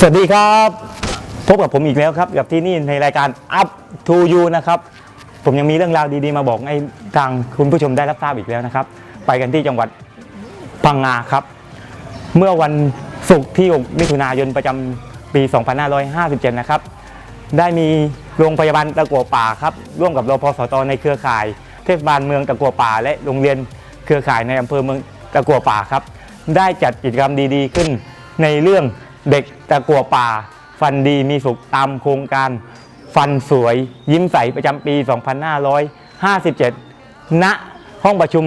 สวัสดีครับ พบกับผมอีกแล้วครับ กับที่นี่ในรายการ Up to You นะครับ ผมยังมีเรื่องราวดีๆมาบอกให้ทางคุณผู้ชมได้รับทราบอีกแล้วนะครับ ไปกันที่จังหวัดพังงาครับ เมื่อวันศุกร์ที่6มิถุนายนประจำปี 2557 นะครับ ได้มีโรงพยาบาลตะกัวป่าครับ ร่วมกับรพสตในเครือข่าย เทศบาลเมืองตะกัวป่า และโรงเรียนเครือข่ายในอำเภอเมืองตะกัวป่าครับ ได้จัดกิจกรรมดีๆ ขึ้นในเรื่อง เด็กตะกัวป่า ฟันดีมีสุขตามโครงการ ฟันสวยยิ้มใสประจำปี 2557 ณ ห้องประชุม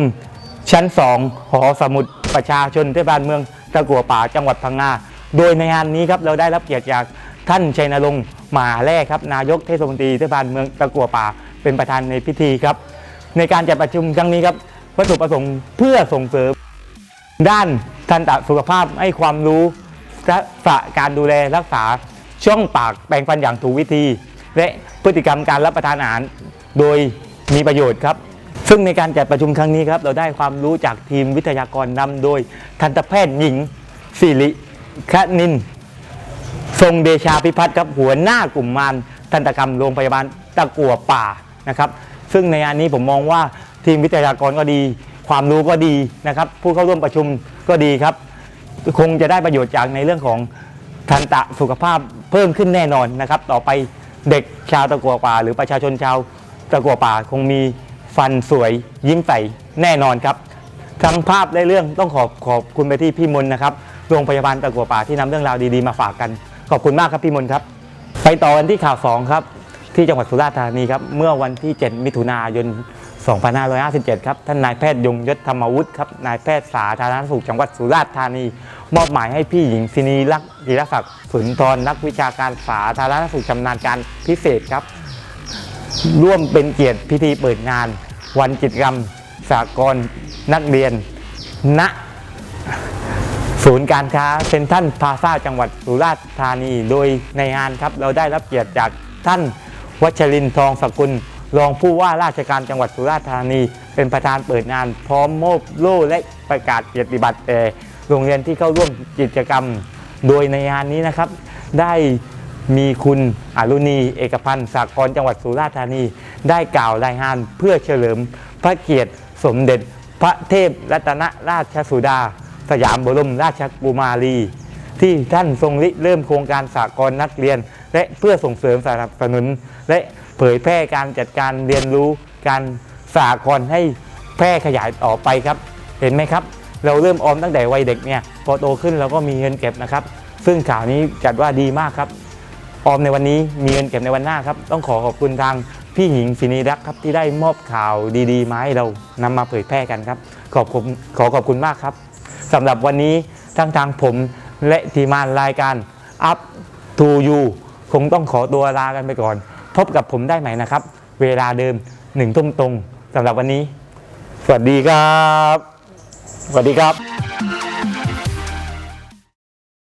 ชั้น 2 หอสมุดประชาชนเทศบาลเมืองตะกัวป่าจังหวัดพังงา โดยในงานนี้ครับเราได้รับเกียรติจากท่านชัยนรงค์หมาแร่ครับนายกเทศมนตรีเทศบาลเมืองตะกัวป่าเป็นประธานในพิธีครับ ในการจัดประชุมครั้งนี้ครับวัตถุประสงค์เพื่อส่งเสริม ด้านทันตสุขภาพให้ความรู้ ษะการดูแลรักษาช่องปากแปรงฟันอย่างถูกวิธี และพฤติกรรมการรับประทานอาหารโดยมีประโยชน์ครับ ซึ่งในการจัดประชุมครั้งนี้ครับเราได้ความรู้จากทีมวิทยากรนำโดยทันตแพทย์หญิงสิริคณิน ทรงเดชาพิพัฒน์ครับหัวหน้ากลุ่มมารทันตกรรมโรงพยาบาลตะกัวป่านะครับซึ่งในงานนี้ผมมองว่าทีมวิทยากรก็ดี ความรู้ก็ดีนะครับ ผู้เข้าร่วมประชุมก็ดีครับ คงจะได้ประโยชน์จากในเรื่องของทันตะสุขภาพเพิ่มขึ้นแน่นอนนะครับ ต่อไปเด็กชาวตะกัวป่า หรือประชาชนชาวตะกัวป่าคงมีฟันสวยยิ้มใสแน่นอนครับ ทั้งภาพและเรื่องต้องขอบขอบคุณไปที่พี่มนนะครับโรงพยาบาลตะกัวป่าที่นำเรื่องราวดีๆมาฝากกัน ขอบคุณมากครับพี่มนครับ ไปต่อกันที่ข่าว2ครับที่จังหวัดสุราษฎร์ธานีครับเมื่อวันที่ 7 มิถุนายน 2557 ครับ ท่านนายแพทย์ยงยศธรรมวุฒิครับ นายแพทย์สาธารณสุขจังหวัดสุราษฎร์ธานี มอบหมายให้พี่หญิงศินีรักษ์จิรศักดิ์สุนทรนักวิชาการสาธารณสุขชำนาญการพิเศษครับ ร่วมเป็นเกียรติพิธีเปิดงาน วันกิจกรรมสากลนักเรียน ณ ศูนย์การค้าเซ็นทรัลพาซาจังหวัดสุราษฎร์ธานี โดยในงานครับเราได้รับเกียรติจากท่านวัชรินทร์ทองสกุล รองผู้ว่าราชการจังหวัดสุราษฎร์ธานี เป็นประธานเปิดงาน พร้อมมอบโล่และประกาศเกียรติบัตรแก่โรงเรียนที่เข้าร่วมกิจกรรม โดยในงานนี้นะครับ ได้มีคุณอรุณี เอกพันธ์สากรจังหวัดสุราษฎร์ธานี ได้กล่าวรายงานเพื่อเฉลิม พระเกียรติสมเด็จ พระเทพรัตนราชสุดา สยามบรมราชกุมารี ที่ท่านทรงริเริ่มโครงการสากลนักเรียน และเพื่อส่งเสริมสนับสนุนและ เผยแพร่การจัดการเรียนรู้การสากลให้แพร่ขยายต่อไปครับ เห็นไหมครับ เราเริ่มออมตั้งแต่วัยเด็กเนี่ยพอโตขึ้นเราก็มีเงินเก็บนะครับ ซึ่งข่าวนี้จัดว่าดีมากครับ ออมในวันนี้มีเงินเก็บในวันหน้าครับ ต้องขอขอบคุณทางพี่หญิงศินีรักครับที่ได้มอบข่าวดีๆมาให้เรานำมาเผยแพร่กันครับ ขอบคุณขอขอบคุณมากครับสำหรับวันนี้ทั้งทางผมและทีมงานรายการ Up to You คงต้องขอตัวลากันไปก่อน พบกับผมได้ใหม่นะครับ เวลาเดิมหนึ่งทุ่มตรงสำหรับวันนี้ สวัสดีครับ สวัสดีครับ